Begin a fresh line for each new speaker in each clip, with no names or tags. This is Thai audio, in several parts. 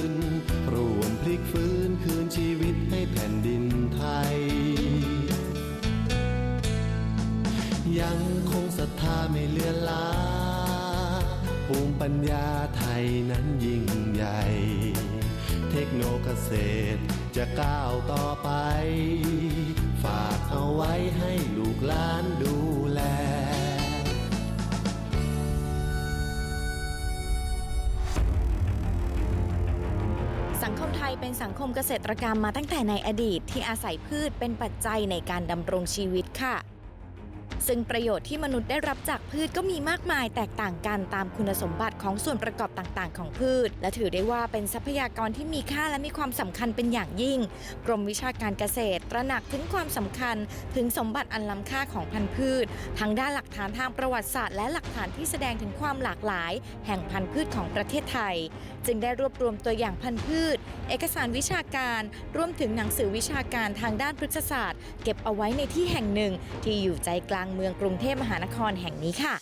น ยังคงศรัทธาไม่เลือนลาภูมิปัญญาไทยนั้นยิ่งใหญ่ เทคโนเกษตรจะก้าวต่อไป ฝากเอาไว้ให้ลูกหลานดูแล
สังคมไทยเป็นสังคมเกษตรกรรมมาตั้งแต่ในอดีตที่อาศัยพืชเป็นปัจจัยในการดำรงชีวิตค่ะ ซึ่งประโยชน์ที่มนุษย์ได้รับจากพืชก็มีมากมายแตกต่างกันตามคุณสมบัติของส่วนประกอบต่างๆ ของพืช และถือได้ว่าเป็นทรัพยากรที่มีค่าและมีความสำคัญเป็นอย่างยิ่ง กรมวิชาการเกษตร ตระหนักถึงความสำคัญถึงสมบัติอันล้ำค่าของพันธุ์พืช ทั้งด้านหลักฐานทางประวัติศาสตร์และหลักฐานที่แสดงถึงความหลากหลาย แห่งพันธุ์พืชของประเทศไทย จึงได้รวบรวมตัวอย่างพันธุ์พืช เอกสารวิชาการรวมถึงหนังสือวิชาการทางด้านพฤกษศาสตร์ เก็บเอาไว้ในที่แห่งหนึ่งที่อยู่ใจกลางเมืองกรุงเทพมหานครแห่งนี้ค่ะ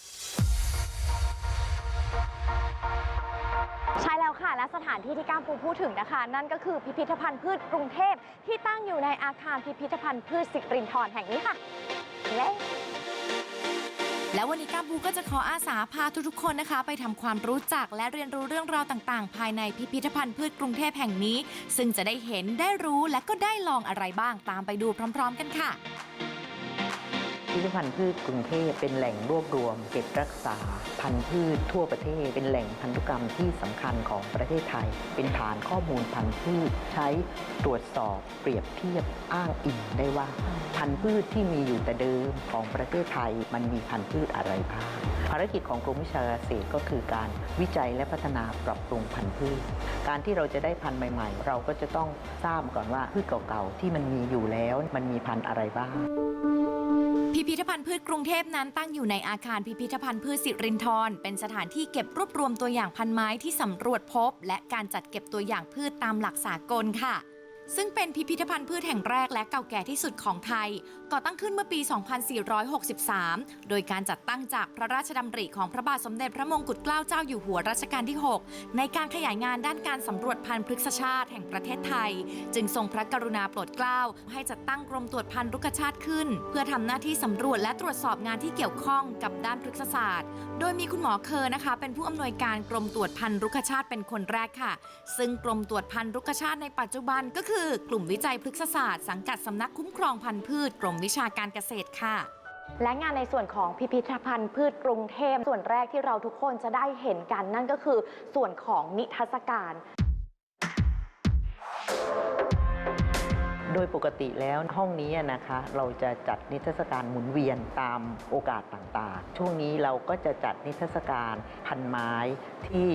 ใช่แล้วค่ะ และสถานที่ที่ก้ามปูพูดถึงนะคะ นั่นก็คือพิพิธภัณฑ์พืชกรุงเทพที่ตั้งอยู่ในอาคารพิพิธภัณฑ์พืชสิรินทรแห่งนี้ค่ะเย้
แล้ววันนี้ก้ามปูก็จะขออาสาพาทุกๆคนนะคะ ไปทำความรู้จักและเรียนรู้เรื่องราวต่างๆ ภายในพิพิธภัณฑ์พืชกรุงเทพแห่งนี้ ซึ่งจะได้เห็นได้รู้และก็ได้ลองอะไรบ้างตามไปดูพร้อม ๆ กันค่ะ
พิพิธภัณฑ์พืชกรุงเทพเป็นแหล่งรวบรวม เก็บรักษา พันธุ์พืชทั่วประเทศ เป็นแหล่งพันธุกรรมที่สำคัญของประเทศไทย เป็นฐานข้อมูลพันธุ์พืช ใช้ตรวจสอบเปรียบเทียบอ้างอิงได้ว่า พันธุ์พืชที่มีอยู่แต่เดิมของประเทศไทยมันมีพันธุ์พืชอะไรบ้างภารกิจของกรมวิชาเกษตรก็คือการวิจัยและพัฒนาปรับปรุงพันธุ์พืช การที่เราจะได้พันธุ์ใหม่ ๆ เราก็จะต้องทราบก่อนว่าพืชเก่าๆที่มันมีอยู่แล้ว มันมีพันธุ์อะไรบ้าง
พิพิธภัณฑ์พืชกรุงเทพนั้นตั้งอยู่ในอาคารพิพิธภัณฑ์พืชสิรินทรเป็นสถานที่เก็บรวบรวมตัวอย่างพันไม้ที่สำรวจพบ และการจัดเก็บตัวอย่างพืชตามหลักสากลค่ะ ซึ่งเป็นพิพิธภัณฑ์พืชแห่งแรกและเก่าแก่ที่สุดของไทย ก่อตั้งขึ้นเมื่อปี 2463 โดยการจัดตั้งจากพระราชดำริของพระบาทสมเด็จพระมงกุฎเกล้าเจ้าอยู่หัวรัชกาลที่ 6 ในการขยายงานด้านการสำรวจพันธุ์พฤกษชาติ แห่งประเทศไทย จึงทรงพระกรุณาโปรดเกล้าให้จัดตั้งกรมตรวจพันธุ์รุกชาติขึ้น เพื่อทำหน้าที่สำรวจและตรวจสอบงานที่เกี่ยวข้องกับด้านพฤกษศาสตร์ โดยมีคุณหมอเคอนะคะ เป็นผู้อำนวยการกรมตรวจพันธุ์รุกชาติเป็นคนแรกค่ะ ซึ่งกรมตรวจพันธุ์รุกชาติในปัจจุบันก็คือกลุ่มวิจัยพฤกษศาสตร์สังกัดสำนักคุ้มครองพันธุ์พืชกรมวิชาการเกษตรค่ะ
และงานในส่วนของพิพิธภัณฑ์พืชกรุงเทพส่วนแรกที่เราทุกคนจะได้เห็นกันนั่นก็คือส่วนของนิทรรศการ
โดยปกติแล้วห้องนี้นะคะ เราจะจัดนิทรรศการหมุนเวียนตามโอกาสต่างๆ ช่วงนี้เราก็จะจัดนิทรรศการพันไม้ที่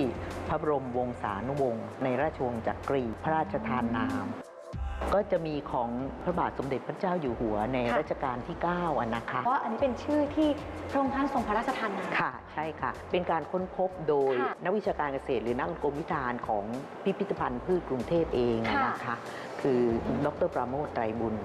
พระบรมวงศานุวงศ์ในราชวงศ์จักรีพระราชทานนาม ก็จะมีของพระบาทสมเด็จพระเจ้าอยู่หัวใน
ค่ะ
รัชกาลที่9อะนะคะ
เพราะอันนี้เป็นชื่อที่พระองค์ท่านทรงพระราชทานนาม
ค่ะ ใช่ค่ะ เป็นการค้นพบโดย
ค่ะ
นักวิชาการเกษตร หรือนักกรมวิธานของพิพิธภัณฑ์พืชกรุงเทพเองอะ
ค่ะ
นะคะ คือดรปราโมทไตรบุญ
ให้เห็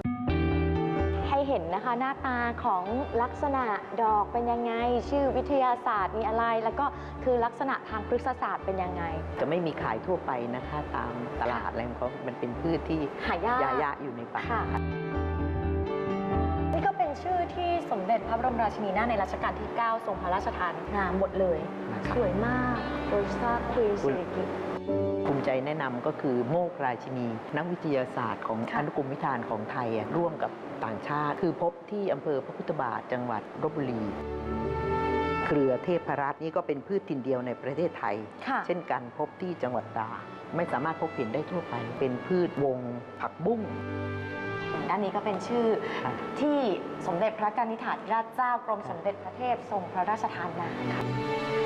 นนะคะ หน้าตาของลักษณะดอกเป็นยังไง ชื่อวิทยาศาสตร์มีอะไร แล้วก็คือลักษณะทางพฤกษศาสตร์เป็นยังไง
จะไม่มีขายทั่วไปนะคะ ตามตลาดอะไรของเขามันเป็นพืชที่
หายาก
ยายะอยู่ในป่า
ค่ะ นี่ก็เป็นชื่อที่สมเด็จพระบรมราชินีนาถในรัชกาลที่ 9 ทรงพระราชทานนามหมดเลย
นะครับ
สวยมากโรซาควีนสิริกิติ์
ภูมิใจแนะนำก็คือโมกราชินี นักวิทยาศาสตร์ของ
ค่ะ
อนุกรมวิธานของไทยอะร่วมกับ ต่างชาติ คือพบที่อำเภอพระพุทธบาทจังหวัดลบบุรี เครือเทพรัตน์นี่ก็เป็นพืชถิ่นเดียวในประเทศไทย
ค่ะ
เช่นกันพบที่จังหวัดตราดไม่สามารถพบเห็นได้ทั่วไป เป็นพืชวงผักบุ้ง
ด้านนี้ก็เป็นชื่อ
ค่ะ
ที่สมเด็จพระกนิษฐาธิราชเจ้ากรมสมเด็จพระเทพทรงพระราชทานนามค่ะ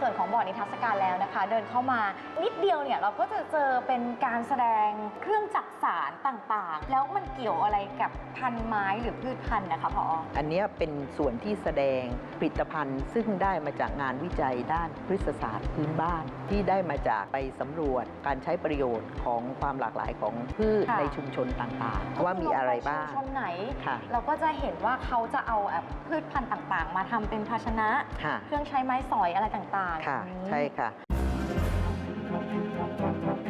ส่วนของบอร์ดนิทรรศการแล้วนะคะ เดินเข้ามานิดเดียวเนี่ยเราก็จะเจอเป็นการแสดงเครื่องจักสารต่างๆ แล้วมันเกี่ยวอะไรกับพันไม้หรือพืชพันธุ์นะคะพอ
อันเนี้ยเป็นส่วนที่แสดงผลิตภัณฑ์ ซึ่งได้มาจากงานวิจัยด้านพฤกษศาสตร์พื้นบ้าน ที่ได้มาจากไปสำรวจการใช้ประโยชน์ของความหลากหลายของพืช
ค่ะ
ในชุมชนต่างๆ ว่ามีอะไรบ้าง
ชุมชนไหน
ค่ะ
เราก็จะเห็นว่าเขาจะเอาแบบพืชพันธุ์ต่างๆ มาทำเป็นภาชนะ
ค่ะ
เครื่องใช้ไม้สอยอะไรต่างๆ
ค่ะ
อืม
ใช่ค่ะ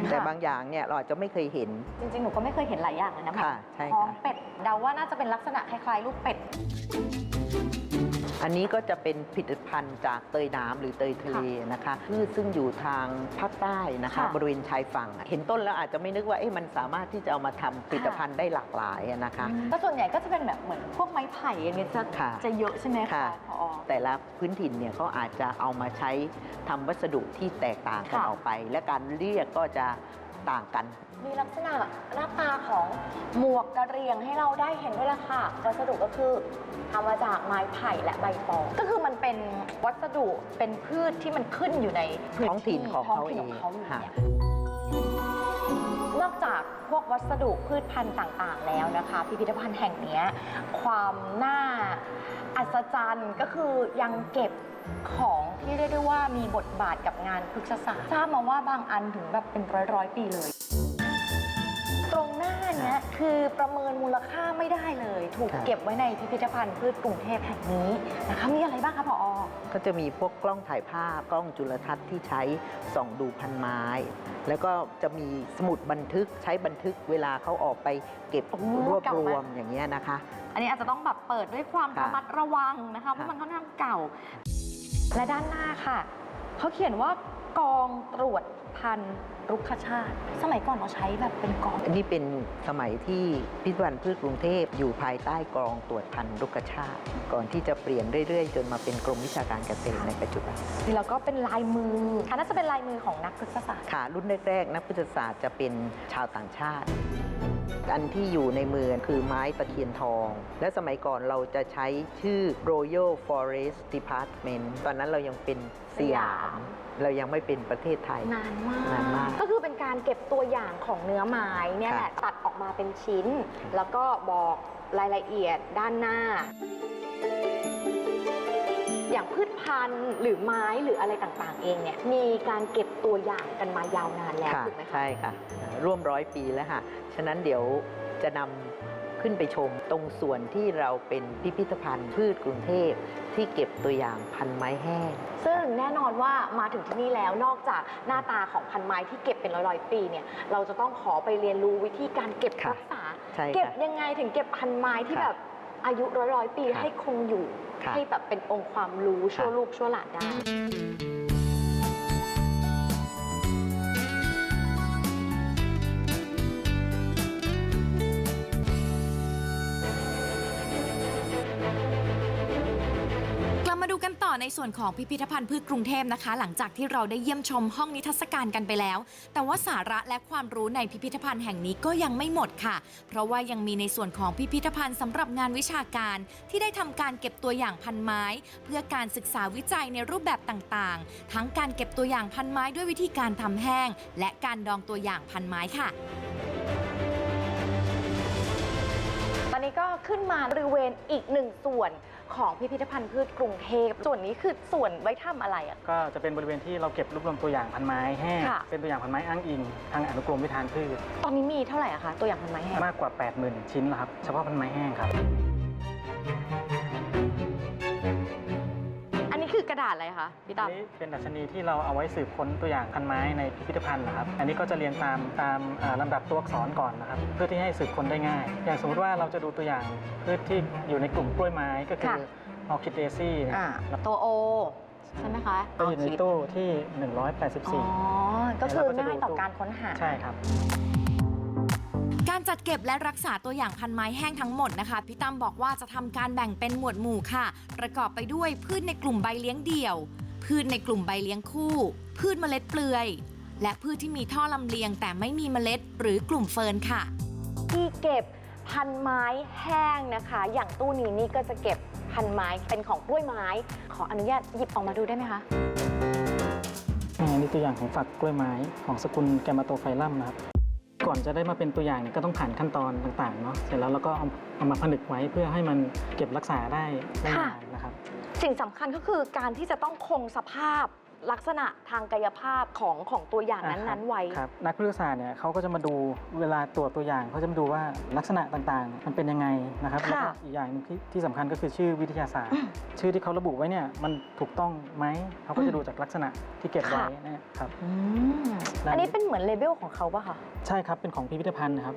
แต่บางอย่างเนี่ยเราอาจจะไม่เคยเห็น
จริงๆ หนูก็ไม่เคยเห็นหลายอย่างเลยนะ
ค่ะใช่ค่ะ
ท้องเป็ดเดาว่าน่าจะเป็นลักษณะคล้ายๆลูกเป็ด
อันนี้ก็จะเป็นผลิตภัณฑ์จากเตยน้ำหรือเตยทะเลนะคะพืชซึ่งอยู่ทางภาคใต้นะคะ
ค่ะ
บริเวณชายฝั่งอะเห็นต้นแล้วอาจจะไม่นึกว่าเอ๊ะมันสามารถที่จะเอามาทำผลิตภัณฑ์ได้หลากหลายอะนะคะ
ก็ส่วนใหญ่ก็จะเป็นแบบเหมือนพวกไม้ไผ่อย่างเงี้ยจะ
ค่ะ
จะเยอะใช่ไหม
ค่ะ
คะพอ
แต่ละพื้นถิ่นเนี่ยเขาอาจจะเอามาใช้ทำวัสดุที่แตกต่างกัน
ค่ะ
ออกไป และการเรียกก็จะต่างกัน
มีลักษณะหน้าตาของหมวกกระเหรียงให้เราได้เห็นด้วยล่ะค่ะ วัสดุก็คือทำมาจากไม้ไผ่และใบตอง ก็คือมันเป็นวัสดุเป็นพืชที่มันขึ้นอยู่ในพื้
ท้องถิ่นของ
ท้อง
เขา
ถิ่น
เอง
ของเขาอยู่
ค่ะ
เนี่ยนอกจากพวกวัสดุพืชพันธุ์ต่างๆ แล้วนะคะ พิพิธภัณฑ์แห่งเนี้ยความน่าอัศจรรย์ก็คือยังเก็บของที่เรียกได้ว่ามีบทบาทกับงานพฤกษศาสตร์ทราบมาว่าบางอันถึงแบบเป็นร้อยร้อยๆปีเลยตรงหน้า เนี้ยคือประเมินมูลค่าไม่ได้เลย ถูก
ครับ
เก็บไว้ในพิพิธภัณฑ์พืชกรุงเทพแห่งนี้นะคะมีอะไรบ้างคะพอ
ก็จะมีพวกกล้องถ่ายภาพกล้องจุลทรรศน์ที่ใช้ส่องดูพันไม้ แล้วก็จะมีสมุดบันทึกใช้บันทึกเวลาเขาออกไปเก็บ
โอ้
รวบ
เก่ารมาก
วมอย่างเงี้ยนะคะ
อันนี้อาจจะต้องแบบเปิดด้วยความ
ค่ะ
ระมัดระวังนะคะเพ
ค่ะ
ราะมันค่อนข้างเก่า และด้านหน้าค่ะเขาเขียนว่ากองตรวจพันธุ์ รุกขชาติ สมัยก่อนเราใช้แบบเป็นกอง
อันนี้เป็นสมัยที่พิพิธภัณฑ์พืชกรุงเทพอยู่ภายใต้กรองตรวจพันธุ์รุกขชาติ ก่อนที่จะเปลี่ยนเรื่อยๆ จนมาเป็นกรมวิชาการเกษตรในปัจจุบัน
แล้วก็เป็นลายมืออันน่าจะเป็นลายมือของนักพฤกษศาสตร์
ค่ะรุ่นแรกๆนักพฤกษศาสตร์จะเป็นชาวต่างชาติ อันที่อยู่ในมือคือไม้ตะเคียนทอง และสมัยก่อนเราจะใช้ชื่อ Royal Forest Department ตอนนั้นเรายังเป็นสยาม เรายังไม่เป็นประเทศไทย
นานมาก
นานมาก
ก็คือเป็นการเก็บตัวอย่างของเนื้อไม้เนี่ยแหละตัดออกมาเป็นชิ้น แล้วก็บอกรายละเอียดด้านหน้า อย่างพืชพันธุ์หรือไม้หรืออะไรต่างๆ เองเนี่ยมีการเก็บตัวอย่างกันมายาวนานแล้ว
ค่ะ
ถูกไหมคะ
ใช่ค่ะร่วมร้อยปีแล้วค่ะ ฉะนั้นเดี๋ยวจะนำขึ้นไปชมตรงส่วนที่เราเป็นพิพิธภัณฑ์พืชกรุงเทพที่เก็บตัวอย่างพันไม้แห้ง
ซึ่งแน่นอนว่ามาถึงที่นี่แล้วนอกจากหน้าตาของพันไม้ที่เก็บเป็นร้อยๆปีเนี่ยเราจะต้องขอไปเรียนรู้วิธีการเก็บ
ค่ะ
รักษา
ใช่
เก็บ
ค่ะ
ยังไงถึงเก็บพันไม้ที่
ค่ะ
แบบอายุร้อยร้อยๆปี
ค่ะ
ให้คงอยู่
ค่ะ
ให้แบบเป็นองค์ความรู้ชั่วลูกชั่วหลานได้
ในส่วนของพิพิธภัณฑ์พืชกรุงเทพนะคะ หลังจากที่เราได้เยี่ยมชมห้องนิทรรศการกันไปแล้ว แต่ว่าสาระและความรู้ในพิพิธภัณฑ์แห่งนี้ก็ยังไม่หมดค่ะ เพราะว่ายังมีในส่วนของพิพิธภัณฑ์สำหรับงานวิชาการ ที่ได้ทำการเก็บตัวอย่างพันไม้ เพื่อการศึกษาวิจัยในรูปแบบต่างๆ ทั้งการเก็บตัวอย่างพันไม้ด้วยวิธีการทำแห้ง และการดองตัวอย่างพันไม้ค่ะ
ตอนนี้ก็ขึ้นมาบริเวณอีกหนึ่งส่วน ของพิพิธภัณฑ์พืชกรุงเทพส่วนนี้คือส่วนไว้ทำอะไรอะ
ก็จะเป็นบริเวณที่เราเก็บรวบรวมตัวอย่างพันไม้แห้ง
ค่ะ
เป็นตัวอย่างพันไม้อ้างอิงทางอนุกรมวิธานพืช
ตอนนี้มีเท่าไหร่อะคะตัวอย่างพันไม้แห้ง
มากกว่า 80,000 ชิ้นแล้วครับเฉพาะพันไม้แห้งครับ
ระดาษอะไรคะพี่
อั
ตั้
น
ม
นี้เป็นดัชนีที่เราเอาไว้สืบค้นตัวอย่างพันไม้ในพิพิธภัณฑ์นะครับ อันนี้ก็จะเรียงตามตามอ่าลำดับตัวอักษรก่อนนะครับ เพื่อที่ให้สืบค้นได้ง่าย อย่างสมมติว่าเราจะดูตัวอย่างพืชที่อยู่ในกลุ่มกล้วยไม้ก็คือออคิดเดซี่เนี่ย
อ่า ตัวโอใช่ไหมคะ
ก็อยู่ใน
คิด
ตู้ที่
อ๋อ
184
ก็คือ
แล้วก็จะดู
ง่ายต่อการค้นหา
ใช่ครับ
การจัดเก็บและรักษาตัวอย่างพันไม้แห้งทั้งหมดนะคะพี่ตั้มบอกว่าจะทำการแบ่งเป็นหมวดหมู่ค่ะ ประกอบไปด้วยพืชในกลุ่มใบเลี้ยงเดี่ยว พืชในกลุ่มใบเลี้ยงคู่ พืชเมล็ดเปลือย และพืชที่มีท่อลำเลียง แต่ไม่มีเมล็ดหรือกลุ่มเฟิร์นค่ะ
ที่เก็บพันไม้แห้งนะคะ อย่างตู้นี้นี่ก็จะเก็บพันไม้เป็นของกล้วยไม้ ขออนุญาตหยิบออกมาดูได้ไหมคะ
นี่ตัวอย่างของฝักกล้วยไม้ของสกุลแกมมาโตไฟลัมนะครับ ก่อนจะได้มาเป็นตัวอย่างเนี่ยก็ต้องผ่านขั้นตอนต่างๆเนาะเสร็จแล้วเราก็เอาเอามาผนึกไว้เพื่อให้มันเก็บรักษาได้ได้นานนะครับ
สิ่งสำคัญก็คือการที่จะต้องคงสภาพ ลักษณะทางกายภาพของของตัวอย่างนั้นๆไว้
ครับนักวิทยาศาสตร์เนี่ยเขาก็จะมาดูเวลาตรวจตัวอย่างเขาจะมาดูว่าลักษณะต่างๆ มันเป็นยังไงนะครับ
ค่ะ
แล้วก็อีกอย่างหนึงที่ที่สำคัญก็คือชื่อวิทยาศาสตร์ ชื่อที่เขาระบุไว้เนี่ยมันถูกต้องไหมเขาก็จะดูจากลักษณะที่เก็บไว้นะครับ
อืม
ด้านนี้
อันนี้เป็นเหมือนเลเบลของเขาปะคะ
ใช่ครับ เป็นของพิพิธภัณฑ์นะครับ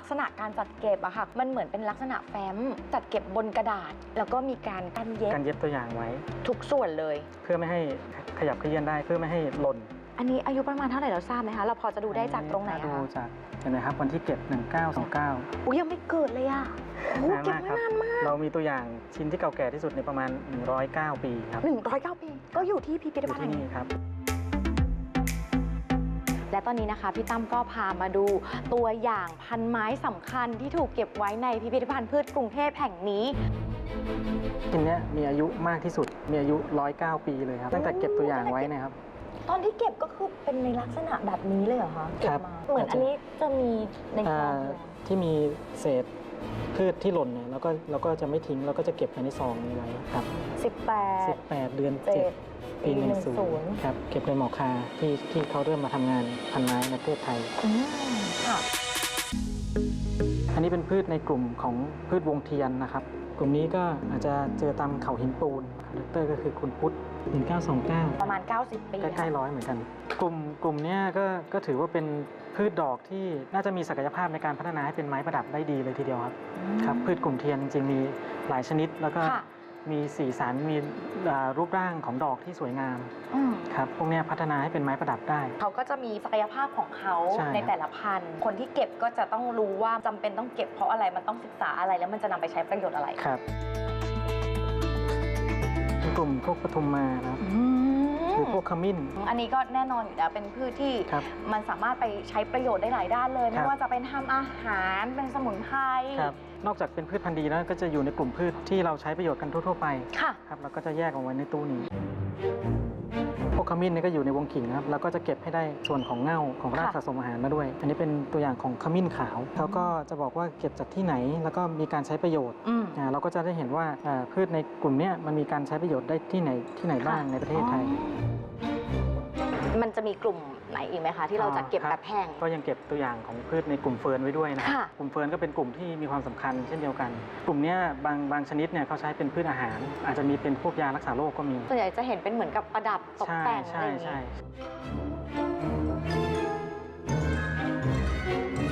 ลักษณะการจัดเก็บอะค่ะ มันเหมือนเป็นลักษณะแฟ้ม จัดเก็บบนกระดาษ แล้วก็มีการกันเย็บ
การเย็บตัวอย่างไว้
ทุกส่วนเลย
เพื่อไม่ให้ขยับเขยื้อนได้เพื่อไม่ให้หล่น
อันนี้อายุประมาณเท่าไหร่เราทราบไหมคะ เราพอจะดูได้จากตรงไหน
ดู
อะคะ
จากเห็นไหมครับวันที่เก็บ1929
อุ้ยยังไม่เกิดเลยอะโอ้โห
นาน
เก็บ
มาก
ไว้
ครับ
นานมาก
เรามีตัวอย่างชิ้นที่เก่าแก่ที่สุดในประมาณ 109 ปีครับ
หนึ่งร้อยเก้าปี ก็อยู่ที่พิพิธ
อยู่
ภัณฑ์
ที่
แห่ง
นี่
นี้
ครับ
และตอนนี้นะคะพี่ตั้มก็พามาดูตัวอย่างพันไม้สำคัญที่ถูกเก็บไว้ในพิพิธภัณฑ์พืชกรุงเทพแห่งนี้
ชิ้นเนี้ยมีอายุมากที่สุด มีอายุ 109 ปีเลยครับ ตั้งแต่เก็บตัวอย่างไว้เนะครับ
ตอนที่เก็บก็คือเป็นในลักษณะแบบนี้เลยเหรอคะเก็
ครับ
มาเหมือนอันนี้จะมีในคลอง
อ่าที่มีเศษพืชที่หล่นเนี่ยเราก็เราก็จะไม่ทิ้งเราก็จะเก็บไว้ในซองนี้ไว้ครับ
สิบแปด
18 เดือน
เจ็ด
7ปี
ปี
10ครับเก็บในหมอคาที่ที่เขาเริ่มมาทำงานพันไม้ในประเทศไทย
อืมค่ะ
อันนี้เป็นพืชในกลุ่มของพืชวงเทียนนะครับ กลุ่มนี้ก็อาจจะเจอตามเขาหินปูนคาแรคเตอร์ก็คือคุณพุทธ1929
ประมาณ 90 ปี
ใกล้ๆร้อยเหมือนกัน กลุ่มกลุ่มเนี้ยก็ก็ถือว่าเป็นพืชดอกที่น่าจะมีศักยภาพในการพัฒนาให้เป็นไม้ประดับได้ดีเลยทีเดียวครับครับพืชกลุ่มเทียนจริงๆมีหลายชนิดแล้วก็
ค่ะ
มีสีสันมีอ่ารูปร่างของดอกที่สวยงาม
อืม
ครับพวกเนี้ยพัฒนาให้เป็นไม้ประดับได้
เขาก็จะมีศักยภาพของเขา
ใช่
ในแต่ละพันธุ์คนที่เก็บก็จะต้องรู้ว่าจำเป็นต้องเก็บเพราะอะไร มันต้องศึกษาอะไรแล้วมันจะนำไปใช้ประโยชน์อะไร
ครับเป็นกลุ่มพวกปทุมมานะครับ
อืม
คือพวกขมิ้น
อันนี้ก็แน่นอนอยู่แล้วเป็นพืชที่
ครับ
มันสามารถไปใช้ประโยชน์ได้หลายด้านเลย
ครั
ไม่
บ
ว่าจะเป็นทำอาหารเป็นสมุนไพร
ครับ นอกจากเป็นพืชพันธุ์ดีแล้วก็จะอยู่ในกลุ่มพืชที่เราใช้ประโยชน์กันทั่ว ๆ ไป
ค่ะ
ครับเราก็จะแยกออกไว้ในตู้นี้พวกขมิ้นนี่ก็อยู่ในวงขิงนะครับแล้วก็จะเก็บให้ได้ส่วนของเง่าของราก
ค่ะ
สะสมอาหารมาด้วย อันนี้เป็นตัวอย่างของขมิ้นขาวเขาก็จะบอกว่าเก็บจากที่ไหน แล้วก็มีการใช้ประโยชน์
อืม
อ่าเราก็จะได้เห็นว่าอ่าพืชในกลุ่มเนี้ยมันมีการใช้ประโยชน์ได้ที่ไหนที่ไหนบ้างในประเทศไทย
มันจะมีกลุ่มไหนอีกไหมคะ ที่เราจะเก็บ
อ๋อค
แบ
รับ
บแห้ง
ก็ยังเก็บตัวอย่างของพืชในกลุ่มเฟิร์นไว้ด้วยนะครับ
ค่ะ
กลุ่มเฟิร์นก็เป็นกลุ่มที่มีความสำคัญเช่นเดียวกัน กลุ่มเนี้ยบางบางชนิดเนี่ยเขาใช้เป็นพืชอาหาร อาจจะมีเป็นพวกยารักษาโรคก็มี
ส่วนใหญ่จะเห็นเป็นเหมือนกับประดับตก
ใช่
แต่งอะไร
ใช่
อย่าง
ใช่
นี้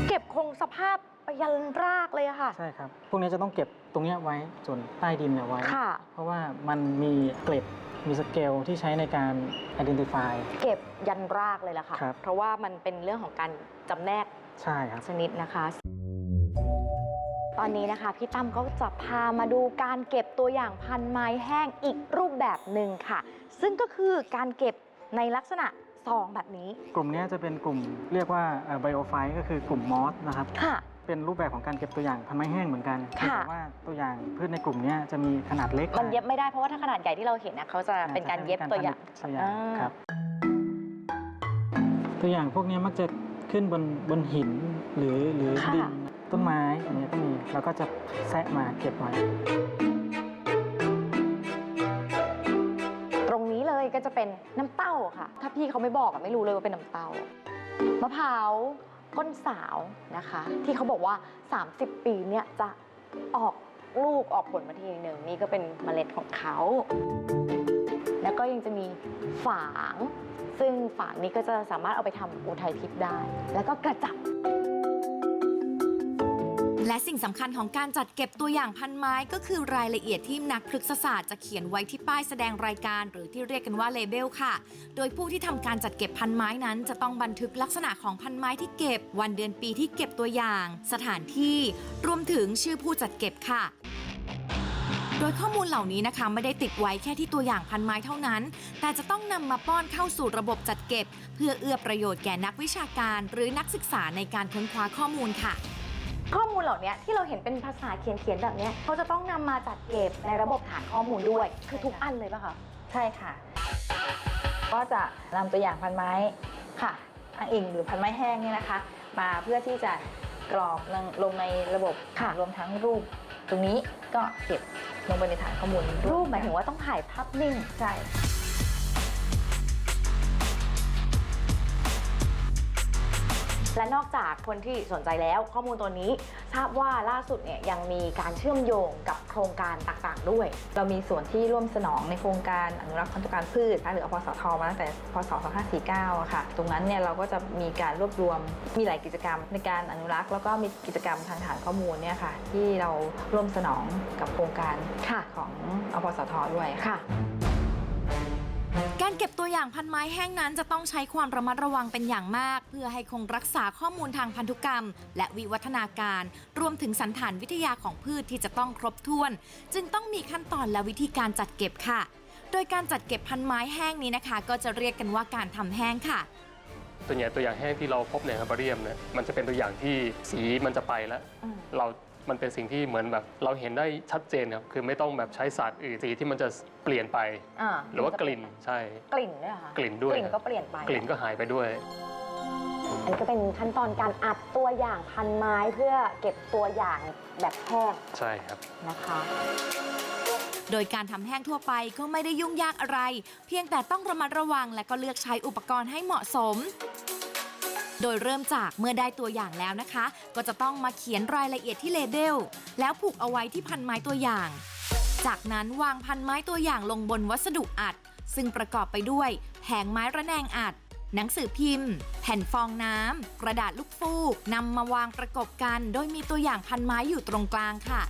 เก็บคงสภาพไปยันรากเลยอะค่ะ
ใช่ครับ พวกนี้จะต้องเก็บตรงเนี้ยไว้ส่วนใต้ดินเนี่ยไว้
ค่ะ
เพราะว่ามันมีเกล็ด มีสเกลที่ใช้ในการ identify
เก็บยันรากเลยล่ะค่ะ
ครับ
เพราะว่ามันเป็นเรื่องของการจำแนก
ใช่ครับ
ชนิดนะคะ ตอนนี้นะคะพี่ตั้มก็จะพามาดูการเก็บตัวอย่างพันไม้แห้งอีกรูปแบบหนึ่งค่ะ ซึ่งก็คือการเก็บในลักษณะซองแบบนี้
กลุ่มเนี้ยจะเป็นกลุ่มเรียกว่า biophyte ก็คือกลุ่มมอสนะครับ
ค่ะ
เป็นรูปแบบของการเก็บตัวอย่างพันไม้แห้งเหมือนกัน
ค่ะ
แต่ว่าตัวอย่างพืชในกลุ่มเนี้ยจะมีขนาดเล็ก
มันเย็บไม่ได้เพราะว่าถ้าขนาดใหญ่ที่เราเห็นนะเขาจะเป็นการเย็บตัวอย่าง
ตัวอย่าง
อ่า
ครับ ตัวอย่างพวกเนี้ยมักจะขึ้นบนบนหินหรือหรือ
ค่ะ
ดินต้นไม้อันเนี้ยก็มีเราก็จะแซะมาเก็บไว้
ตรงนี้เลยก็จะเป็นน้ำเต้าค่ะ ถ้าพี่เขาไม่บอกอะไม่รู้เลยว่าเป็นน้ำเต้ามะพร้าว ก้นสาวนะคะ ที่เขาบอกว่า 30 ปีเนี่ยจะออกลูกออกผลมาทีหนึ่งนี่ก็เป็นเมล็ดของเขา แล้วก็ยังจะมีฝาง ซึ่งฝางนี้ก็จะสามารถเอาไปทำอุทัยทิพย์ได้ แล้วก็กระจับ
และสิ่งสำคัญของการจัดเก็บตัวอย่างพันไม้ ก็คือรายละเอียดที่นักพฤกษศาสตร์จะเขียนไว้ที่ป้ายแสดงรายการ หรือที่เรียกกันว่าเลเบลค่ะ โดยผู้ที่ทำการจัดเก็บพันไม้นั้น จะต้องบันทึกลักษณะของพันไม้ที่เก็บ วันเดือนปีที่เก็บตัวอย่าง สถานที่ รวมถึงชื่อผู้จัดเก็บค่ะโดยข้อมูลเหล่านี้นะคะไม่ได้ติดไว้แค่ที่ตัวอย่างพันไม้เท่านั้น แต่จะต้องนำมาป้อนเข้าสู่ระบบจัดเก็บ เพื่อเอื้อประโยชน์แก่นักวิชาการ หรือนักศึกษาในการค้นคว้าข้อมูลค่ะ
ข้อมูลเหล่านี้ที่เราเห็นเป็นภาษาเขียนๆแบบเนี้ยเขาจะต้องนำมาจัดเก็บในระบบฐานข้อมูลด้วย คือทุกอันเลยป่ะคะ
ใช่ค่ะ ก็จะนำตัวอย่างพันไม้ค่ะอ้างอิงหรือพันไม้แห้งเนี่ยนะคะ มาเพื่อที่จะกรอกลงลงในระบบค่ะรวมทั้งรูป ตรงนี้ก็เก็บลงไปในฐานข้อมูล
รูปหมายถึงว่าต้องถ่ายภาพนิ่ง
ใช่
และนอกจากคนที่สนใจแล้วข้อมูลตัวนี้ทราบว่าล่าสุดเนี่ยยังมีการเชื่อมโยงกับโครงการต่างๆ ด้วย
เรามีส่วนที่ร่วมสนองในโครงการอนุรักษ์พันธุกรรมพืชนะคะหรืออพสทมาตั้งแต่พศ 2549อะค่ะ ตรงนั้นเนี่ยเราก็จะมีการรวบรวมมีหลายกิจกรรมในการอนุรักษ์แล้วก็มีกิจกรรมทางฐานข้อมูลเนี่ยค่ะที่เราร่วมสนองกับโครงการ
ค่ะ
ของอพสทด้วยค่ะ
ค่ะ
การเก็บตัวอย่างพันไม้แห้งนั้นจะต้องใช้ความระมัดระวังเป็นอย่างมาก เพื่อให้คงรักษาข้อมูลทางพันธุกรรม และวิวัฒนาการ รวมถึงสันฐานวิทยาของพืชที่จะต้องครบถ้วน จึงต้องมีขั้นตอนและวิธีการจัดเก็บค่ะ โดยการจัดเก็บพันไม้แห้งนี้นะคะ ก็จะเรียกกันว่าการทำแห้งค่ะ
ตัวอย่างตัวอย่างแห้งที่เราพบในฮับบาเรียมเนี่ยมันจะเป็นตัวอย่างที่สีมันจะไปแล้ว
อืม
เรา มันเป็นสิ่งที่เหมือนแบบเราเห็นได้ชัดเจนครับคือไม่ต้องแบบใช้ศาสตร์อื่นสีที่มันจะเปลี่ยนไป
อ่า
หรือว่ากลิ่นใช่
กลิ่นด้วยเหรอคะ
กลิ่นด้วย
กลิ่นก็เปลี่ยนไป
กลิ่นก็หายไปด้วย
อันนี้ก็เป็นขั้นตอนการอัดตัวอย่างพันไม้เพื่อเก็บตัวอย่างแบบแห้ง
ใช่ครับ
นะคะ
โดยการทำแห้งทั่วไปก็ไม่ได้ยุ่งยากอะไร เพียงแต่ต้องระมัดระวังและก็เลือกใช้อุปกรณ์ให้เหมาะสม โดยเริ่มจากเมื่อได้ตัวอย่างแล้วนะคะ ก็จะต้องมาเขียนรายละเอียดที่เลเบลแล้วผูกเอาไว้ที่พันไม้ตัวอย่าง จากนั้นวางพันไม้ตัวอย่างลงบนวัสดุอัด ซึ่งประกอบไปด้วยแผงไม้ระแนงอัด หนังสือพิมพ์ แผ่นฟองน้ำกระดาษลูกฟูกนำมาวางประกบกัน โดยมีตัวอย่างพันไม้อยู่ตรงกลางค่ะ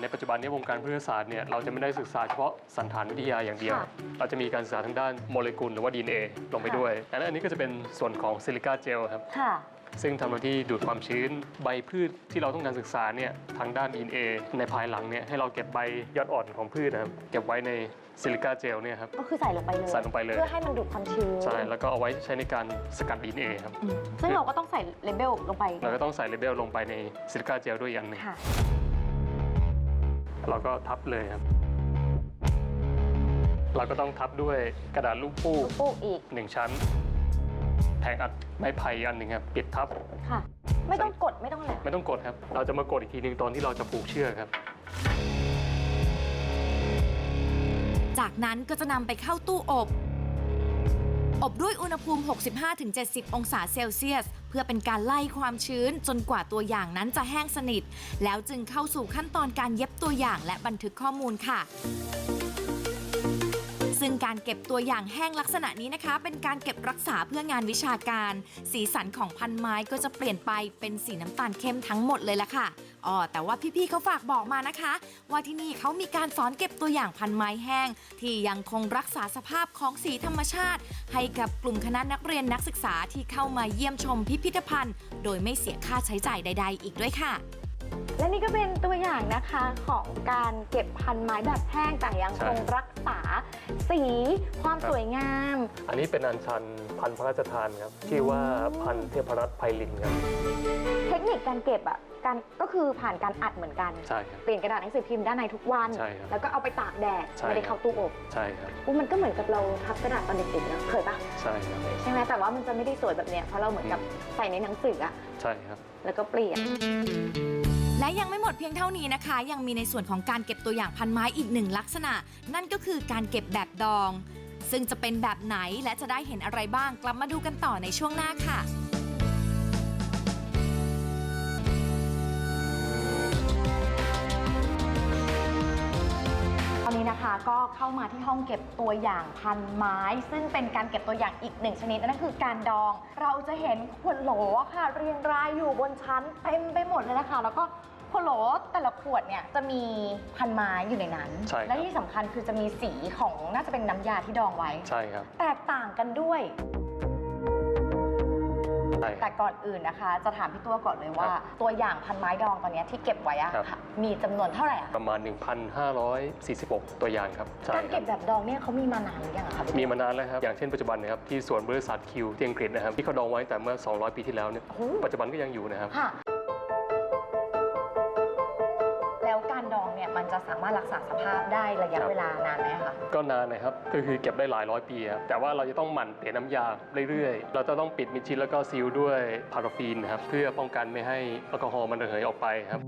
ในปัจจุบันนี้วงการพืชศาสตร์เนี่ยเราจะไม่ได้ศึกษาเฉพาะสันฐานวิทยาอย่างเดียว
ค่ะ
เราจะมีการศึกษาทางด้านโมเลกุลหรือว่า DNA ลงไปด้วยดังนั้นอันนี้ก็จะเป็นส่วนของซิลิกาเจลครับ
ค่ะ
ซึ่งทำหน้าที่ดูดความชื้นใบพืชที่เราต้องการศึกษาเนี่ยทางด้าน DNA ในภายหลังเนี่ยให้เราเก็บใบยอดอ่อนของพืชนะครับเก็บไว้ในซิลิกาเจลเนี่ยครับ
ก็คือใส่ลงไปเลย
ใส่ลงไปเลย
เพื่อให้มันดูดความชื้น
ใช่แล้วก็เอาไว้ใช้ในการสกัด DNA ครับ
อืมซึ่งเราก็ต้องใส่เลเบลลงไป
เราก็ต้องใส่เลเบลลงไปในซิลิกาเจลด้วยอีกอันหนึง
ค่ะ
เราก็ทับเลยครับ เราก็ต้องทับด้วยกระดาษลูกฟูก
ปลูกอีก
หนึ่งชั้นแผงอัดไม้ไผ่อันหนึ่งครับปิดทับ
ค่ะ ไม่ต้องกดไม่ต้องอะไร
ไม่ต้องกดครับ เราจะมากดอีกทีหนึ่งตอนที่เราจะผูกเชือกครับ
จากนั้นก็จะนำไปเข้าตู้อบ อบด้วยอุณหภูมิ 65-70 องศาเซลเซียส เพื่อเป็นการไล่ความชื้นจนกว่าตัวอย่างนั้นจะแห้งสนิท แล้วจึงเข้าสู่ขั้นตอนการเย็บตัวอย่างและบันทึกข้อมูลค่ะ ซึ่งการเก็บตัวอย่างแห้งลักษณะนี้นะคะ เป็นการเก็บรักษาเพื่องานวิชาการ สีสันของพันไม้ก็จะเปลี่ยนไปเป็นสีน้ำตาลเข้มทั้งหมดเลยละค่ะอ๋อแต่ว่าพี่ๆเขาฝากบอกมานะคะ ว่าที่นี่เขามีการสอนเก็บตัวอย่างพันไม้แห้ง ที่ยังคงรักษาสภาพของสีธรรมชาติ ให้กับกลุ่มคณะนักเรียนนักศึกษาที่เข้ามาเยี่ยมชมพิพิธภัณฑ์ โดยไม่เสียค่าใช้จ่ายใด ๆ อีกด้วยค่ะ
และนี่ก็เป็นตัวอย่างนะคะของการเก็บพันไม้แบบแห้งแต่ยัง
ใช่
คงรักษาสีความ
ครับ
สวยงาม
อันนี้เป็นอัญชันพันธุ์พระราชทานครับชื่อว่าพันธุ์เทพรัตน์ไพลินครับ
เทคนิคการเก็บอะการก็คือผ่านการอัดเหมือนกัน
ใช่ครับ
เปลี่ยนกระดาษหนังสือพิมพ์ด้านในทุกวัน
ใช่ครับ
แล้วก็เอาไปตากแดด
ใช่
ไม่ได้เข้าตู้อบ
ใช่ครับ
อุ๊ยมันก็เหมือนกับเราทับกระดาษตอนเด็กๆนะเคยปะ
ใช่ครับ
ใช่ไหมแต่ว่ามันจะไม่ได้สวยแบบเนี้ยเพราะเราเหมือนกับใส่ในหนังสืออะ
ใช่ครับ
แล้วก็เปลี่ยน
และยังไม่หมดเพียงเท่านี้นะคะ ยังมีในส่วนของการเก็บตัวอย่างพันไม้อีกหนึ่งลักษณะ นั่นก็คือการเก็บแบบดอง ซึ่งจะเป็นแบบไหนและจะได้เห็นอะไรบ้าง กลับมาดูกันต่อในช่วงหน้าค่ะ
ตอนนี้นะคะก็เข้ามาที่ห้องเก็บตัวอย่างพันไม้ ซึ่งเป็นการเก็บตัวอย่างอีกหนึ่งชนิดนั่นคือการดอง เราจะเห็นขวดโหลอค่ะ เรียงรายอยู่บนชั้นเต็มไปหมดเลยนะคะ แล้วก็ ขวดโหลแต่ละขวดเนี่ยจะมีพันไม้อยู่ในนั้น
ใช่ครับ
และที่สำคัญคือจะมีสีของน่าจะเป็นน้ำยาที่ดองไว้
ใช่ครับ
แตกต่างกันด้วย
ใช่ค
แต่
รับ
ก่อนอื่นนะคะ จะถามพี่ตัวก่อนเลยว่า
ครับ
ตัวอย่างพันไม้ดองตอนเนี้ยที่เก็บไว้อะ
ครับ
ค่ะ มีจำนวนเท่าไหร่อะ
ประมาณ 1,546 ตัวอย่างครับ ใช่
การ
ครั
เก็
บ
บแบบดองเนี่ยเขามีมานานหรือยังอะคะพี่ตัว
มีมานานแล้วครับ อย่างเช่นปัจจุบันนะครับที่สวนบริษัทคิวที่อังกฤษนะครับที่เขาดองไว้แต่เมื่อ 200 ปีที่แล้วเนี่ย
โอ้โห
ปัจจุบันก็ยังอยู่นะครับ
ค่ะ ดองเนี่ยมันจะสามารถรักษาสภาพได้ระยะ
ครับ
เวลานานไหมคะ
ก็นานนะครับก็คือเก็บได้หลายร้อยปีครับแต่ว่าเราจะต้องหมั่นเปลี่ยนน้ำยาเรื่อยๆ เราจะต้องปิดมิดชิดแล้วก็ซีลด้วยพาราฟีนนะครับเพื่อป้องกันไม่ให้แอลกอฮอล์มันระเหยออกไปครับ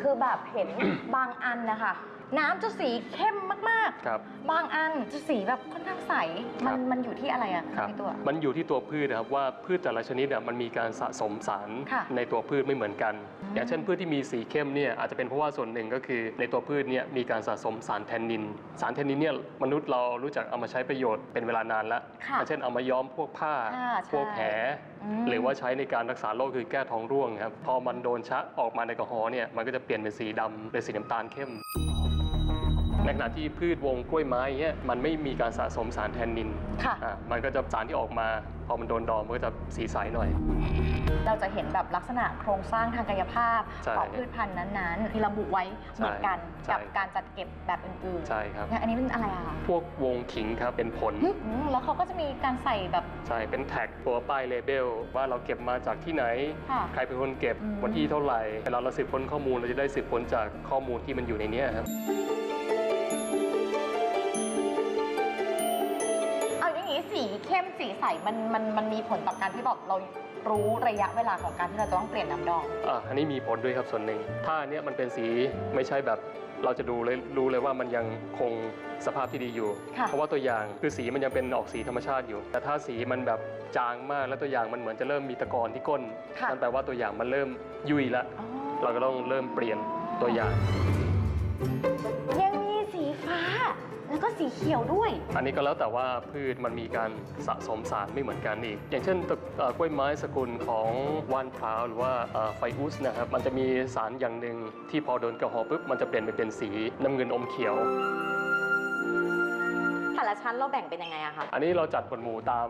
คือแบบเห็นบางอันนะคะ น้ำจะสีเข้มมาก
ครับ
ๆบางอันจะสีแบบค่อนข้างใส มัน
ครับ
มันอยู่ที่อะไรอะ
ครับ
พี่ตัว
มันอยู่ที่ตัวพืชนะครับว่าพืชแต่ละชนิดเนี่ยมันมีการสะสมสาร
ค่ะ
ในตัวพืชไม่เหมือนกัน
อืม
อย่างเช่นพืชที่มีสีเข้มเนี่ยอาจจะเป็นเพราะว่าส่วนหนึ่งก็คือ ในตัวพืชเนี่ยมีการสะสมสารแทนนิน สารแทนนินเนี่ยมนุษย์เรารู้จักเอามาใช้ประโยชน์เป็นเวลานานแล้ว
ค่ะ
อย่างเช่นเอามาย้อมพวกผ้า
ค่ะใช่
พวกแผล
อืม
หรือว่าใช้ในการรักษาโรคคือแก้ท้องร่วงครับ พอมันโดนชะออกมาในแอลกอฮอล์เนี่ยมันก็จะเปลี่ยนเป็นสีดำหรือสีน้ำตาลเข้ม ในขณะที่พืชวงกล้วยไม้เนี่ยมันไม่มีการสะสมสารแทนนิน
ค่ะ
อะมันก็จะสารที่ออกมาพอมันโดนดองมันก็จะสีใสหน่อย
เราจะเห็นแบบลักษณะโครงสร้างทางกายภาพ
ใช่
ของพืชพันธุ์นั้นๆที่ระบุไว้เหมือนกัน
ใช่
กับการจัดเก็บแบบอื่นๆ
ใช่ครับ
งั้นอันนี้เป็นอะไรอะคะ
พวกวงขิงครับเป็นผล
หึอืมแล้วเขาก็จะมีการใส่แบบ
ใช่ เป็นแท็กตัวป้ายเลเบลว่าเราเก็บมาจากที่ไหน
ค่ะ
ใครเป็นคนเก็บ
อืม
วันที่เท่าไหร่เวลาเราสืบค้นข้อมูลเราจะได้สืบค้นจากข้อมูลที่มันอยู่ในเนี้ยครับ
เข้มสีใสมันมันมันมีผลต่อการที่แบบเรารู้ระยะเวลาของการที่เราจะต้องเปลี่ยนน้ำดอง
อะอันนี้มีผลด้วยครับส่วนหนึ่ง ถ้าอันเนี้ยมันเป็นสีไม่ใช่แบบเราจะดูเลยรู้เลยว่ามันยังคงสภาพที่ดีอยู่
ค่ะ
เพราะว่าตัวอย่างคือสีมันยังเป็นออกสีธรรมชาติอยู่ แต่ถ้าสีมันแบบจางมากแล้วตัวอย่างมันเหมือนจะเริ่มมีตะกอนที่ก้น
ค่ะ
นั่นแปลว่าตัวอย่างมันเริ่มยุ่ยละ
อ๋อ
เราก็ต้องเริ่มเปลี่ยนตัวอย่าง
ยังมีสีฟ้าแล้ว ก็สีเขียวด้วย
อันนี้ก็แล้วแต่ว่าพืชมันมีการสะสมสารไม่เหมือนกันอีก อย่างเช่นตะเอ่อกล้วยไม้สกุลของว่านพร้าวหรือว่าเอ่อไฟอุสนะครับ มันจะมีสารอย่างหนึ่งที่พอโดนแอลกอฮอล์ปุ๊บมันจะเปลี่ยนไปเป็นสีน้ำเงินอมเขียว
แต่ละชั้นเราแบ่งเป็นยังไงอะคะ
อันนี้เราจัดหมวดหมู่ตาม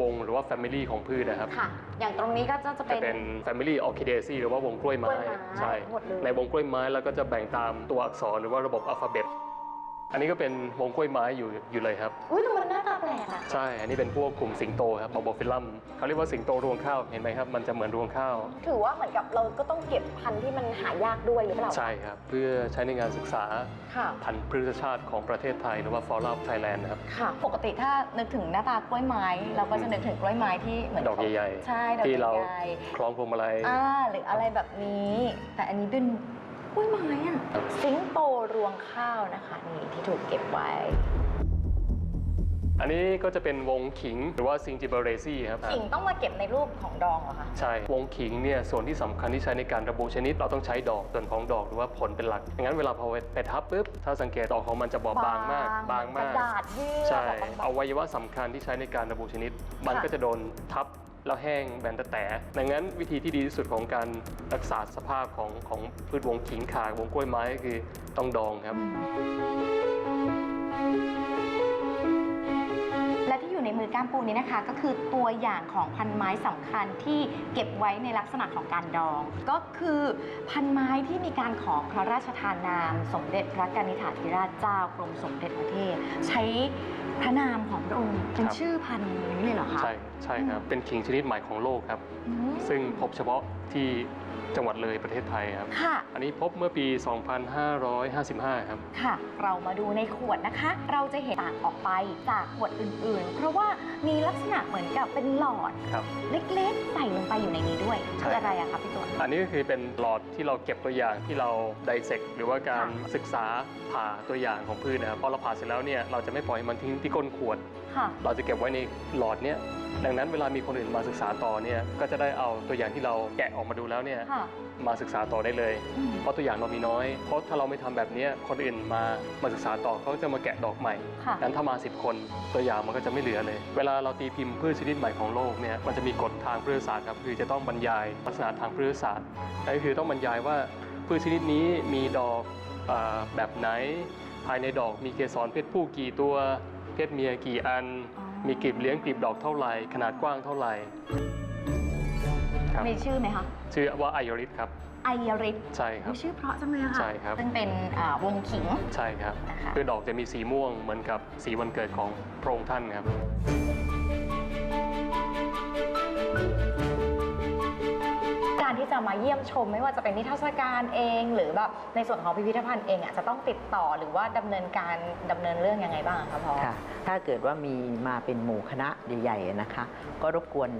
วงหรือว่า Family ของพืชนะครับ
ค่ะ อย่างตรงนี้ก็จะจะ
จะ
เป็น
เป็น Family Orchidaceae หรือว่าวงกล้วยไม้
กล้วยไม้
ใช่
หมดเลย
ในวงกล้วยไม้แล้วก็จะแบ่งตามตัวอักษรหรือว่าระบบอัลฟาเบต อันนี้ก็เป็นวงกล้วยไม้อยู่อยู่เลยครับ
อุ้ยแต่มันหน้าตาแปลกอะ
ใช่ อันนี้เป็นพวกกลุ่มสิงโตครับบอโบฟิลัมเขาเรียกว่าสิงโตรวงข้าว เห็นไหมครับ มันจะเหมือนรวงข้าว
ถือว่าเหมือนกับเราก็ต้องเก็บพันธุ์ที่มันหายากด้วยหรือเปล่า
ใช่ครับ เพื่อใช้ในงานศึกษา
ค่ะ
พันธุ์พืชชาติของประเทศไทยหรือว่า Flora of Thailand นะครับ
ค่ะ ปกติถ้านึกถึงหน้าตากล้วยไม้ เราก็จะนึกถึงกล้วยไม้ที่เหมือน
ดอกใหญ่ๆ
ใช่ดอก
ที่เรา
ใหญ่
คล้องพวงมาลัย
ๆอ่าหรืออะไรแบบนี้ แต่อันนี้เป็น กล้วยไม้อะสิงโตรวงข้าวนะคะนี่ที่ถูกเก็บไว้
อันนี้ก็จะเป็นวงขิงหรือว่าซิงจิเบเรซี่ครับ
ขิงต้องมาเก็บในรูปของดองเหรอคะ
ใช่ วงขิงเนี่ยส่วนที่สำคัญที่ใช้ในการระบุชนิด เราต้องใช้ดอกส่วนของดอกหรือว่าผลเป็นหลักงั้นเวลาพอไปทับปุ๊บถ้าสังเกตดอกของมันจะบอบบางมากบางมาก
กระดาษเยื่อ
ใช่
แบบบางๆ
อวัยวะสำคัญที่ใช้ในการระบุชนิด มัน
ค่ะ
ก็จะโดนทับ แล้วแห้งแบนแต่แต่ดังนั้นวิธีที่ดีที่สุดของการรักษาสภาพของของพืชวงขิงขาวงกล้วยไม้ก็คือต้องดองครับ
และที่อยู่ในมือก้ามปูนี้นะคะ ก็คือตัวอย่างของพันไม้สำคัญที่เก็บไว้ในลักษณะของการดอง ก็คือพันไม้ที่มีการขอพระราชทานนาม สมเด็จพระกนิษฐาธิราชเจ้ากรมสมเด็จพระเทพใช้ พระนามของพระองค์เป็น
ครับ
ชื่อพันธุ์นี้เลยเหรอคะ
ใช่ใช่ครับ เป็นขิงชนิดใหม่ของโลกครับ
อืม
ซึ่งพบเฉพาะที่ จังหวัดเลยประเทศไทยครับ
ค่ะ
อันนี้พบเมื่อปี 2555 ครับ
ค่ะ เรามาดูในขวดนะคะ เราจะเห็นต่างออกไปจากขวดอื่นๆ เพราะว่ามีลักษณะเหมือนกับเป็นหลอด
ครับ
เล็กๆ ใส่ลงไปอยู่ในนี้ด้วย
ใช่
คืออะไรอะคะพี่ตัว
อันนี้ก็คือเป็นหลอดที่เราเก็บตัวอย่างที่เราไดเซกหรือว่าการ
ค่ะ
ศึกษาผ่าตัวอย่างของพืชนะครับพอเราผ่าเสร็จแล้วเนี่ยเราจะไม่ปล่อยให้มันทิ้งที่ก้นขวด
ค่ะ
เราจะเก็บไว้ในหลอดเนี้ยดังนั้นเวลามีคนอื่นมาศึกษาต่อเนี่ยก็จะได้เอาตัวอย่างที่เราแกะออกมาดูแล้วเนี่ย
ค่ะ
มาศึกษาต่อได้เลย
อืม
เพราะตัวอย่างเรามีน้อย เพราะถ้าเราไม่ทำแบบเนี้ยคนอื่นมามาศึกษาต่อเขาจะมาแกะดอกใหม่
ค่ะ
งั้นถ้ามา 10 คนตัวอย่างมันก็จะไม่เหลือเลย เวลาเราตีพิมพ์พืชชนิดใหม่ของโลกเนี่ยมันจะมีกฎทางพืชศาสตร์ครับคือจะต้องบรรยายลักษณะทางพืชศาสตร์นั่นก็คือต้องบรรยายว่าพืชชนิดนี้มีดอกอาแบบไหน ภายในดอกมีเกสรเพศผู้กี่ตัว เพศเมียกี่อัน
อ๋อ
มีกลีบเลี้ยงกลีบดอกเท่าไหร่ ขนาดกว้างเท่าไหร่ครับ
มีชื่อไหมคะ
ชื่อว่าไอโอริสครับ
ไอยริส
ใช่ครับ
ชื่อเพราะจังเลยอะค่ะ
ใช่ครับ
ซึ่งเป็นอ่าวงขิง
ใช่ครับ
นะคะ
คือดอกจะมีสีม่วงเหมือนกับสีวันเกิดของพระองค์ท่านครับ
ที่จะมาเยี่ยมชม ไม่ว่าจะเป็นนิทรรศการเอง หรือแบบในส่วนของพิพิธภัณฑ์เองอะจะต้องติดต่อหรือว่าดำเนินการดำเนินเรื่องยังไงบ้างอะคะพอ
ค่ะถ้าเกิดว่ามีมาเป็นหมู่คณะใหญ่ๆนะคะ ก็รบกวน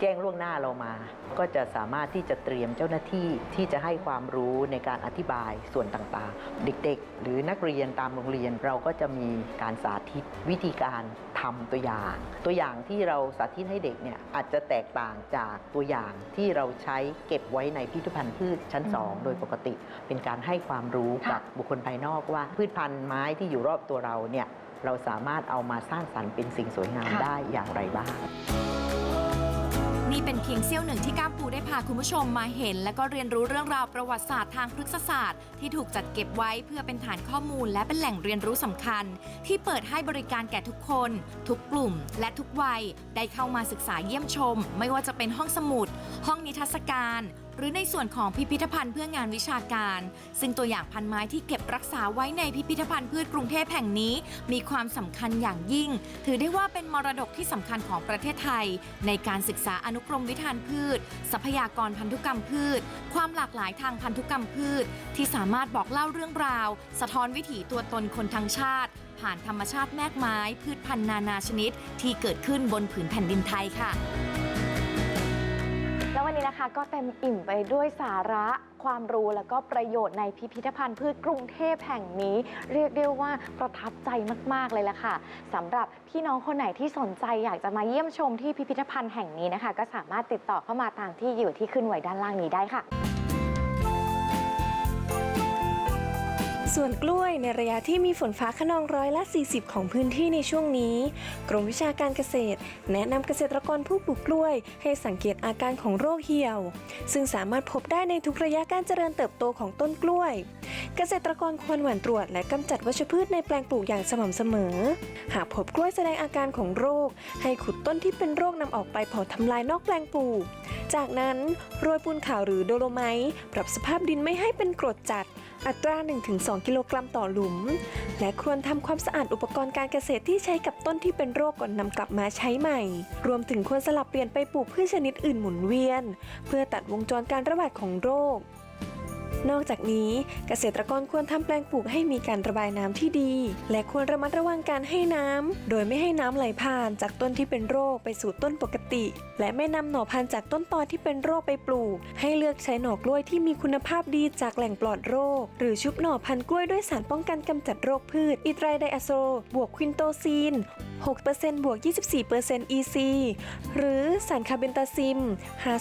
แจ้งล่วงหน้าเรามา ก็จะสามารถที่จะเตรียมเจ้าหน้าที่ที่จะให้ความรู้ในการอธิบายส่วนต่างๆ เด็กๆ หรือนักเรียนตามโรงเรียนเราก็จะมีการสาธิตวิธีการทำตัวอย่าง ตัวอย่างที่เราสาธิตให้เด็กเนี่ยอาจจะแตกต่างจากตัวอย่างที่เราใช้เก็บไว้ในพิพิธภัณฑ์พืชชั้น 2 โดยปกติ เป็นการให้ความรู้กับบุคคลภายนอกว่า พืชพันธุ์ไม้ที่อยู่รอบตัวเราเนี่ยเราสามารถเอามาสร้างสรรค์เป็นสิ่งสวยงาม
ค่ะ
ได้อย่างไรบ้าง
นี่เป็นเพียงเซี่ยวหนึ่งที่ก้ามปู พาคุณผู้ชมมาเห็น และก็เรียนรู้เรื่องราวประวัติศาสตร์ทางพฤกษศาสตร์ ที่ถูกจัดเก็บไว้เพื่อเป็นฐานข้อมูล และเป็นแหล่งเรียนรู้สำคัญ ที่เปิดให้บริการแก่ทุกคน ทุกกลุ่ม และทุกวัย ได้เข้ามาศึกษาเยี่ยมชม ไม่ว่าจะเป็นห้องสมุด ห้องนิทรรศการ หรือในส่วนของพิพิธภัณฑ์เพื่องานวิชาการ ซึ่งตัวอย่างพันไม้ที่เก็บรักษาไว้ในพิพิธภัณฑ์พืชกรุงเทพแห่งนี้ มีความสำคัญอย่างยิ่ง ถือได้ว่าเป็นมรดกที่สำคัญของประเทศไทย ในการศึกษาอนุกรมวิธานพืชทรัพยากรพันธุกรรมพืช ความหลากหลายทางพันธุกรรมพืช ที่สามารถบอกเล่าเรื่องราว สะท้อนวิถีตัวตนคนทั้งชาติ ผ่านธรรมชาติแมกไม้ พืชพันธุ์นานาชนิด ที่เกิดขึ้นบนผืนแผ่นดินไทยค่ะ
นะคะ ก็เต็มอิ่มไปด้วยสาระความรู้แล้วก็ประโยชน์ในพิพิธภัณฑ์พืชกรุงเทพแห่งนี้ เรียกได้ว่าประทับใจมาก ๆ เลยละค่ะสำหรับพี่น้องคนไหนที่สนใจอยากจะมาเยี่ยมชมที่พิพิธภัณฑ์แห่งนี้นะคะ ก็สามารถติดต่อเข้ามาตามที่อยู่ที่ขึ้นไว้ด้านล่างนี้ได้ค่ะ
ส่วนกล้วยในระยะที่มีฝนฟ้าขนองร้อยละ 40 ของพื้นที่ในช่วงนี้ กรมวิชาการเกษตร แนะนำเกษตรกรผู้ปลูกกล้วย ให้สังเกตอาการของโรคเหี่ยว ซึ่งสามารถพบได้ในทุกระยะการเจริญเติบโตของต้นกล้วย เกษตรกรควรหว่านตรวจและกำจัดวัชพืชในแปลงปลูกอย่างสม่ำเสมอ หากพบกล้วยแสดงอาการของโรค ให้ขุดต้นที่เป็นโรคนำออกไปเผาทำลายนอกแปลงปลูก จากนั้นโรยปูนขาวหรือโดโลไมต์ปรับสภาพดินไม่ให้เป็นกรดจัด อัตรา 1-2 กิโลกรัมต่อหลุม และควรทำความสะอาดอุปกรณ์การเกษตรที่ใช้กับต้นที่เป็นโรคก่อนนำกลับมาใช้ใหม่ รวมถึงควรสลับเปลี่ยนไปปลูกพืชชนิดอื่นหมุนเวียน เพื่อตัดวงจรการระบาดของโรค นอกจากนี้เกษตรกรควรทำแปลงปลูกให้มีการระบายน้ำที่ดี และควรระมัดระวังการให้น้ำ โดยไม่ให้น้ำไหลผ่านจากต้นที่เป็นโรคไปสู่ต้นปกติ และไม่นำหน่อพันธุ์จากต้นตอที่เป็นโรคไปปลูก ให้เลือกใช้หน่อกล้วยที่มีคุณภาพดีจากแหล่งปลอดโรค หรือชุบหน่อพันธุ์กล้วยด้วยสารป้องกันกำจัดโรคพืชอิไตรไดอะโซบวกควินโตซีน6%บวก 24% EC หรือสารคาร์เบนตาซิม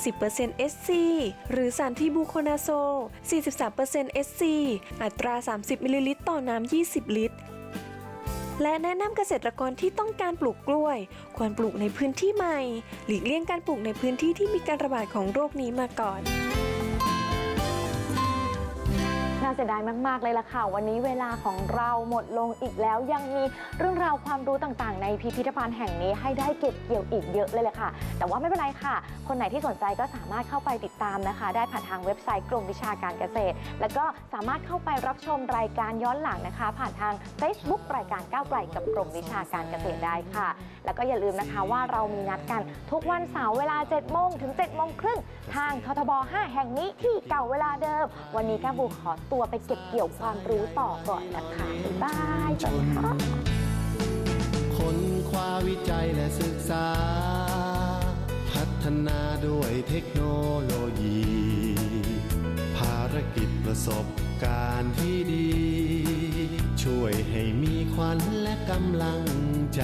50% SC หรือสารทีบูโคนาโซล43% SC อัตรา 30 มิลลิลิตรต่อน้ำ 20 ลิตร และแนะนำเกษตรกรที่ต้องการปลูกกล้วย ควรปลูกในพื้นที่ใหม่ หลีกเลี่ยงการปลูกในพื้นที่ที่มีการระบาดของโรคนี้มาก่อน
น่าเสียดายมากๆเลยล่ะค่ะ วันนี้เวลาของเราหมดลงอีกแล้วยังมีเรื่องราวความรู้ต่างๆ ในพิพิธภัณฑ์แห่งนี้ให้ได้เก็บเกี่ยวอีกเยอะเลยแหละค่ะ แต่ว่าไม่เป็นไรค่ะ คนไหนที่สนใจก็สามารถเข้าไปติดตามนะคะ ได้ผ่านทางเว็บไซต์กรมวิชาการเกษตร แล้วก็สามารถเข้าไปรับชมรายการย้อนหลังนะคะ ผ่านทาง Facebook รายการก้าวไกลกับกรมวิชาการเกษตรได้ค่ะ แล้วก็อย่าลืมนะคะว่าเรามีนัดกันทุกวันเสาร์เวลา7โมงถึง7โมงครึ่งทางททบ 5 แห่งนี้ที่เก่าเวลาเดิม วันนี้ก้าบูขอตัวไปเก็บเกี่ยวความรู้ต่อก่อนนะคะบ๊ายบายสวัสดีค่ะ
ค้นคว้าวิจัยและศึกษา พัฒนาด้วยเทคโนโลยี ภารกิจประสบการณ์ที่ดี ช่วยให้มีขวัญและกำลังใจ